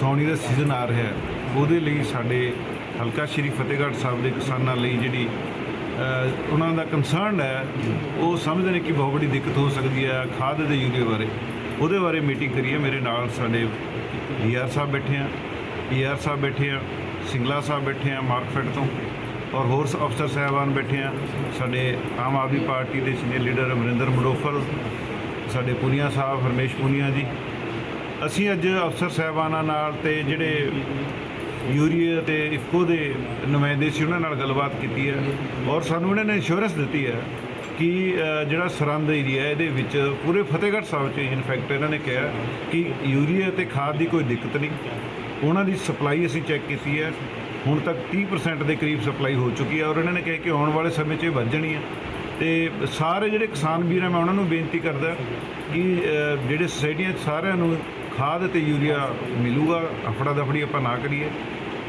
ਸਾਉਣੀ ਦਾ ਸੀਜ਼ਨ ਆ ਰਿਹਾ ਹੈ। ਉਹਦੇ ਲਈ ਸਾਡੇ ਹਲਕਾ ਸ਼੍ਰੀ ਫਤਿਹਗੜ੍ਹ ਸਾਹਿਬ ਦੇ ਕਿਸਾਨਾਂ ਲਈ ਜਿਹੜੀ ਉਹਨਾਂ ਦਾ ਕੰਸਰਨ ਹੈ, ਉਹ ਸਮਝਦੇ ਨੇ ਕਿ ਬਹੁਤ ਵੱਡੀ ਦਿੱਕਤ ਹੋ ਸਕਦੀ ਹੈ ਖਾਦ ਦੇ ਯੂਰੀਆ ਬਾਰੇ। ਉਹਦੇ ਬਾਰੇ ਮੀਟਿੰਗ ਕਰੀ ਹੈ ਮੇਰੇ ਨਾਲ ਸਾਡੇ ਡੀਆਰ ਸਾਹਿਬ ਬੈਠੇ ਆ। ਈਆਰ ਸਾਹਿਬ ਬੈਠੇ ਆ, ਸਿੰਗਲਾ ਸਾਹਿਬ ਬੈਠੇ ਆ ਮਾਰਕਫੈਟ ਤੋਂ। ਔਰ ਹੋਰ ਅਫਸਰ ਸਾਹਿਬਾਨ ਬੈਠੇ ਆ। ਸਾਡੇ ਆਮ ਆਦਮੀ ਪਾਰਟੀ ਦੇ ਸੀਨੀਅਰ ਲੀਡਰ ਅਮਰਿੰਦਰ ਮਡੋਫਰ ਸਾਡੇ ਪੁਨੀਆ ਸਾਹਿਬ, ਹਰਮੇਸ਼ ਪੁਨੀਆ ਜੀ। ਅਸੀਂ ਅੱਜ ਅਫਸਰ ਸਾਹਿਬਾਨਾਂ ਨਾਲ ਤੇ ਜਿਹੜੇ ਯੂਰੀਆ ਤੇ ਇਫਕੋ ਦੇ ਨੁਮਾਇੰਦੇ ਸੀ, ਉਹਨਾਂ ਨਾਲ ਗੱਲਬਾਤ ਕੀਤੀ ਹੈ ਔਰ ਸਾਨੂੰ ਇਹਨਾਂ ਨੇ ਇੰਸ਼ੋਰੈਂਸ ਦਿੱਤੀ ਹੈ ਕਿ ਜਿਹੜਾ ਸਰੰਦ ਏਰੀਆ ਇਹਦੇ ਵਿੱਚ ਪੂਰੇ ਫਤਿਹਗੜ੍ਹ ਸਾਹਿਬ 'ਚ ਇਨਫੈਕਟ ਇਹਨਾਂ ਨੇ ਕਿਹਾ ਕਿ ਯੂਰੀਆ ਤੇ ਖਾਦ ਦੀ ਕੋਈ ਦਿੱਕਤ ਨਹੀਂ। ਉਹਨਾਂ ਦੀ ਸਪਲਾਈ ਅਸੀਂ ਚੈੱਕ ਕੀਤੀ ਹੈ। ਹੁਣ ਤੱਕ 30% ਦੇ ਕਰੀਬ ਸਪਲਾਈ ਹੋ ਚੁੱਕੀ ਹੈ ਔਰ ਇਹਨਾਂ ਨੇ ਕਿਹਾ ਕਿ ਆਉਣ ਵਾਲੇ ਸਮੇਂ 'ਚ ਇਹ ਵੱਧ ਜਾਣੀ ਹੈ। ਤੇ ਸਾਰੇ ਜਿਹੜੇ ਕਿਸਾਨ ਵੀਰ ਆ, ਮੈਂ ਉਹਨਾਂ ਨੂੰ ਬੇਨਤੀ ਕਰਦਾ ਕਿ ਜਿਹੜੇ ਸੁਸਾਇਟੀਆਂ 'ਚ ਸਾਰਿਆਂ ਨੂੰ ਖਾਦ ਤੇ ਯੂਰੀਆ ਮਿਲੂਗਾ ਅਫੜਾ ਦਫੜੀ ਆਪਾਂ ਨਾ ਕਰੀਏ।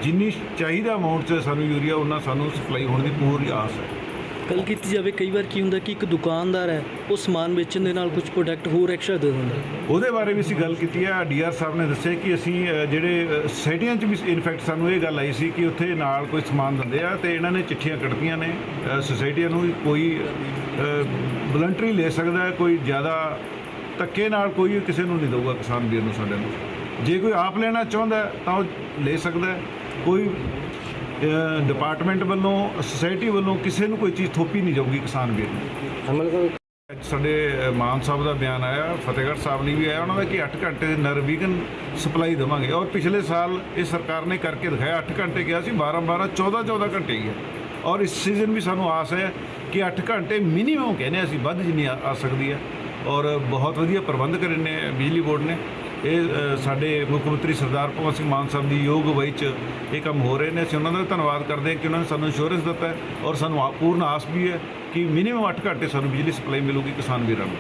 ਜਿੰਨੀ ਚਾਹੀਦਾ ਅਮਾਉਂਟ 'ਚ ਸਾਨੂੰ ਯੂਰੀਆ, ਉਹਨਾਂ ਸਾਨੂੰ ਸਪਲਾਈ ਹੋਣ ਦੀ ਪੂਰੀ ਆਸ ਹੈ। ਗੱਲ ਕੀਤੀ ਜਾਵੇ ਕਈ ਵਾਰ ਕੀ ਹੁੰਦਾ ਕਿ ਇੱਕ ਦੁਕਾਨਦਾਰ ਹੈ ਉਹ ਸਮਾਨ ਵੇਚਣ ਦੇ ਨਾਲ ਕੁਝ ਪ੍ਰੋਡਕਟ ਹੋਰ ਐਕਸਟਰਾ ਦੇ ਦਿੰਦਾ ਉਹਦੇ ਬਾਰੇ ਵੀ ਅਸੀਂ ਗੱਲ ਕੀਤੀ ਹੈ। ਡੀਆਰ ਸਾਹਿਬ ਨੇ ਦੱਸਿਆ ਕਿ ਅਸੀਂ ਅ, ਜਿਹੜੇ ਅ, ਸੁਸਾਇਟੀਆਂ 'ਚ ਵੀ ਇਨਫੈਕਟ ਸਾਨੂੰ ਇਹ ਗੱਲ ਆਈ ਸੀ ਕਿ ਉੱਥੇ ਨਾਲ ਕੋਈ ਸਮਾਨ ਦਿੰਦੇ ਆ ਤੇ ਇਹਨਾਂ ਨੇ ਚਿੱਠੀਆਂ ਕੱਢਤੀਆਂ ਨੇ। ਅ, ਸੁਸਾਇਟੀਆਂ ਨੂੰ ਵੀ ਕੋਈ ਵਲੰਟਰੀ ਲੈ ਸਕਦਾ ਹੈ ਕੋਈ ਜ਼ਿਆਦਾ ਧੱਕੇ ਨਾਲ ਕੋਈ ਕਿਸੇ ਨੂੰ ਨਹੀਂ ਦਊਗਾ ਕਿਸਾਨ ਵੀਰ ਨੂੰ ਸਾਡੇ ਨੂੰ। ਜੇ ਕੋਈ ਆਪ ਲੈਣਾ ਚਾਹੁੰਦਾ ਹੈ, ਤਾਂ ਉਹ ਲੈ ਸਕਦਾ ਹੈ। ਕੋਈ ਡਿਪਾਰਟਮੈਂਟ ਵੱਲੋਂ ਸੁਸਾਇਟੀ ਵੱਲੋਂ ਕਿਸੇ ਨੂੰ ਕੋਈ ਚੀਜ਼ ਥੋਪੀ ਨਹੀਂ ਜਾਊਗੀ ਕਿਸਾਨ ਵੀਰ ਨੂੰ। ਅੱਜ ਸਾਡੇ ਮਾਨ ਸਾਹਿਬ ਦਾ ਬਿਆਨ ਆਇਆ ਫਤਿਹਗੜ੍ਹ ਸਾਹਿਬ ਲਈ ਵੀ ਆਇਆ ਉਹਨਾਂ ਦਾ ਕਿ 8 ਘੰਟੇ ਦੇ ਨਰਵੀਗਨ ਸਪਲਾਈ ਦੇਵਾਂਗੇ। ਔਰ ਪਿਛਲੇ ਸਾਲ ਇਹ ਸਰਕਾਰ ਨੇ ਕਰਕੇ ਦਿਖਾਇਆ 8 ਘੰਟੇ ਗਿਆ ਸੀ 12 12 14 14 ਘੰਟੇ ਗਿਆ ਔਰ ਇਸ ਸੀਜ਼ਨ ਵੀ ਸਾਨੂੰ ਆਸ ਹੈ ਕਿ 8 ਘੰਟੇ ਮਿਨੀਮਮ ਕਹਿੰਦੇ ਹਾਂ ਅਸੀਂ ਵੱਧ ਜਿੰਨੀ ਆ ਆ ਸਕਦੀ ਹੈ ਔਰ ਬਹੁਤ ਵਧੀਆ ਪ੍ਰਬੰਧ ਕਰੇ ਨੇ ਬਿਜਲੀ ਬੋਰਡ ਨੇ। ਇਹ ਸਾਡੇ ਮੁੱਖ ਮੰਤਰੀ ਸਰਦਾਰ ਭਗਵੰਤ ਸਿੰਘ ਮਾਨ ਸਾਹਿਬ ਦੀ ਯੋਗ ਅਗਵਾਈ 'ਚ ਇਹ ਕੰਮ ਹੋ ਰਹੇ ਨੇ। ਅਸੀਂ ਉਹਨਾਂ ਦਾ ਵੀ ਧੰਨਵਾਦ ਕਰਦੇ ਹਾਂ ਕਿ ਉਹਨਾਂ ਨੇ ਸਾਨੂੰ ਇੰਸ਼ੋਰੈਂਸ ਦਿੱਤਾ ਔਰ ਸਾਨੂੰ ਆ- ਪੂਰਨ ਆਸ ਵੀ ਹੈ ਕਿ ਮਿਨੀਮਮ 8 ਘੰਟੇ ਸਾਨੂੰ ਬਿਜਲੀ ਸਪਲਾਈ ਮਿਲੂਗੀ ਕਿਸਾਨ ਵੀਰਾਂ ਨੂੰ।